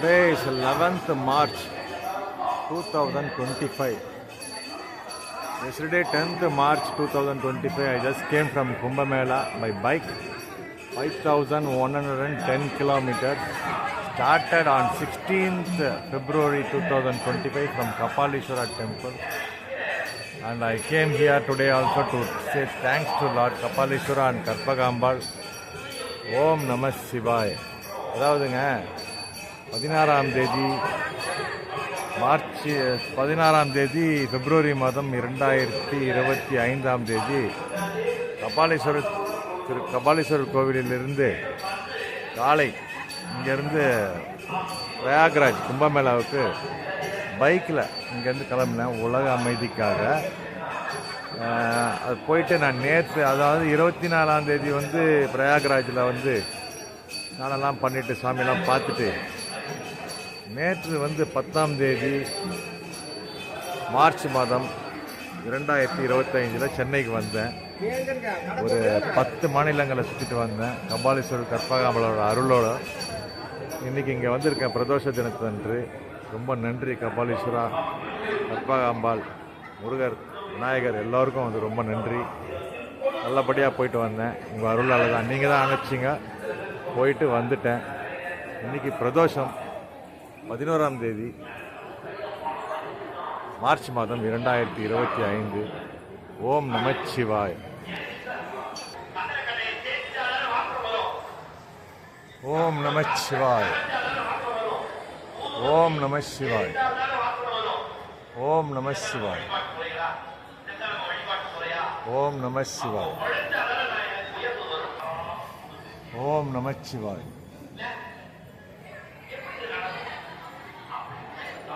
Today is 11th March 2025. Yesterday, 10th March 2025, I just came from Kumbh Mela by bike. 5,110 kilometers. Started on 16th February 2025 from Kapalishwara temple. And I came here today also to say thanks to Lord Kapalishwara and Karpagambal. ஓம் நம சிவாய் அதாவதுங்க பதினாறாம் தேதி March பதினாறாம் தேதி பிப்ரவரி மாதம் இரண்டாயிரத்தி இருபத்தி ஐந்தாம் தேதி கபாலீஸ்வரர் திரு கபாலீஸ்வரர் கோவிலிலிருந்து காலை இங்கேருந்து பிரயாக்ராஜ் கும்பமேளாவுக்கு பைக்கில் இங்கேருந்து கிளம்பினேன் உலக அமைதிக்காக. அது போயிட்டு நான் நேற்று அதாவது இருபத்தி நாலாம் தேதி வந்து பிரயாக்ராஜில் வந்து நானெல்லாம் பண்ணிவிட்டு சாமியெல்லாம் பார்த்துட்டு நேற்று வந்து பத்தாம் தேதி மார்ச் மாதம் இரண்டாயிரத்தி இருபத்தைந்தில் சென்னைக்கு வந்தேன். ஒரு பத்து மாநிலங்களை சுற்றிட்டு வந்தேன். கபாலீஸ்வரர் கற்பகாமலோட அருளோட. இன்றைக்கி இங்கே வந்திருக்கேன். பிரதோஷ தினத்தன்று. ரொம்ப நன்றி கபாலீஸ்வரா கற்பகாம்பாள் முருகர் விநாயகர் எல்லோருக்கும் வந்து ரொம்ப நன்றி. நல்லபடியாக போயிட்டு வந்தேன். உங்கள் அருளால் தான். நீங்கள் தான் அனுப்பிச்சிங்க போயிட்டு வந்துட்டேன். இன்றைக்கி பிரதோஷம். பதினோராம் தேதி மார்ச் மாதம் இரண்டாயிரத்தி இருபத்தி ஐந்து. ஓம் நமச்சிவாய் ஓம் நமச்சிவாய் ஓம் நமச்சிவாய் ஓம் நமச்சிவாய் ஓம் நமச்சிவாய் ஓம் நமச்சிவாய்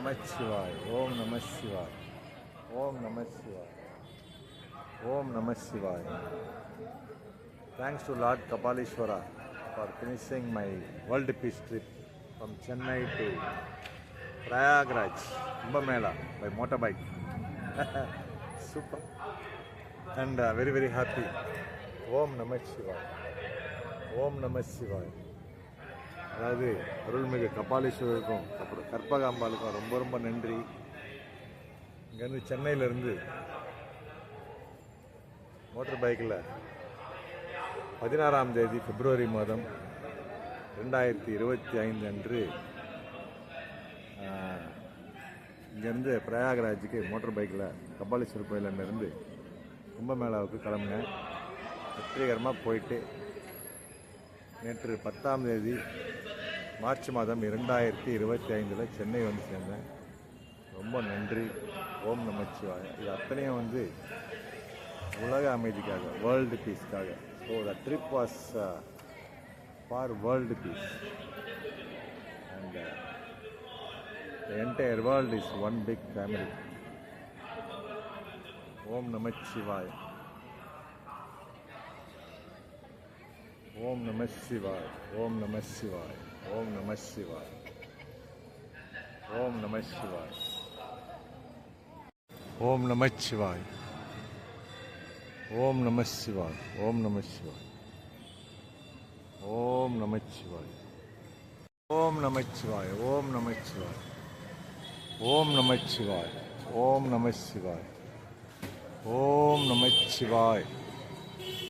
नमः शिवाय। ओम नमः शिवाय। ओम नमः शिवाय। ओम नमः शिवाय। Thanks to Lord Kapaleeshwara for finishing my world peace trip from Chennai to Prayagraj Kumbh Mela by motor bike super and very very happy Om om शिवाय ओम om शिवाय அதாவது அருள்மிகு கபாலீஸ்வரருக்கும் அப்புறம் கற்பகாம்பாளுக்கும் ரொம்ப ரொம்ப நன்றி. இங்கேருந்து சென்னையிலேருந்து மோட்டர் பைக்கில் பதினாறாம் தேதி பிப்ரவரி மாதம் ரெண்டாயிரத்தி இருபத்தி ஐந்து அன்று இங்கேருந்து பிரயாகராஜுக்கு மோட்டர் பைக்கில் கபாலீஸ்வரர் கோயிலேருந்து கும்பமேளாவுக்கு கிளம்புனேன். வெற்றிகரமாக போயிட்டு நேற்று பத்தாம் தேதி மார்ச் மாதம் இரண்டாயிரத்தி இருபத்தி ஐந்தில் சென்னை வந்து சேர்ந்தேன். ரொம்ப நன்றி. ஓம் நமச்சிவாய. இது அத்தனையும் வந்து உலக அமைதிக்காக world பீஸ்க்காக so the trip was for world peace and entire world is one big family ஓம் நமச்சிவாய். ஓம் நம சிவாய் ஓம் நம சிவாய் ஓம் நம சிவாய் ஓம் நம சிவாய் ஓம் நம சிவாய் ஓம் நம சிவாய் ஓம் நம சிவாய் ஓம் நம சிவாய் ஓம் நம சிவாய் ஓம் நம சிவாய் ஓம் நம சிவாய் ஓம் நம சிவாய் ஓம் நம சிவாய்